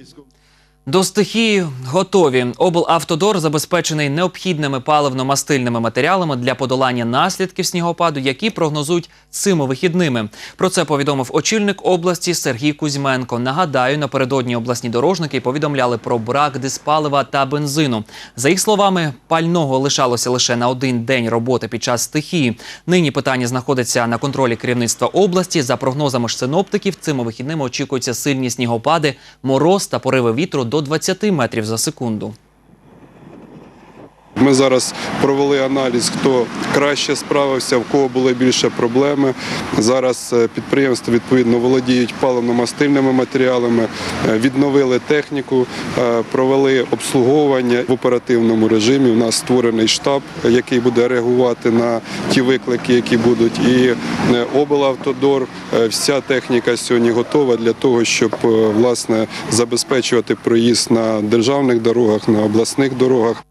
Kaczyńskiego. До стихії готові. Облавтодор забезпечений необхідними паливно-мастильними матеріалами для подолання наслідків снігопаду, які прогнозують цими вихідними. Про це повідомив очільник області Сергій Кузьменко. Нагадаю, напередодні обласні дорожники повідомляли про брак диспалива та бензину. За їх словами, пального лишалося лише на один день роботи під час стихії. Нині питання знаходиться на контролі керівництва області. За прогнозами ж синоптиків, цими вихідними очікуються сильні снігопади, мороз та пориви вітру до 20 метрів за секунду. Ми зараз провели аналіз, хто краще справився, в кого були більше проблеми. Зараз е, підприємства відповідно володіють паливно-мастильними матеріалами, е, відновили техніку, е, провели обслуговування в оперативному режимі. У нас створений штаб, який буде реагувати на ті виклики, які будуть. І облавтодор, вся техніка сьогодні готова для того, щоб власне забезпечувати проїзд на державних дорогах, на обласних дорогах.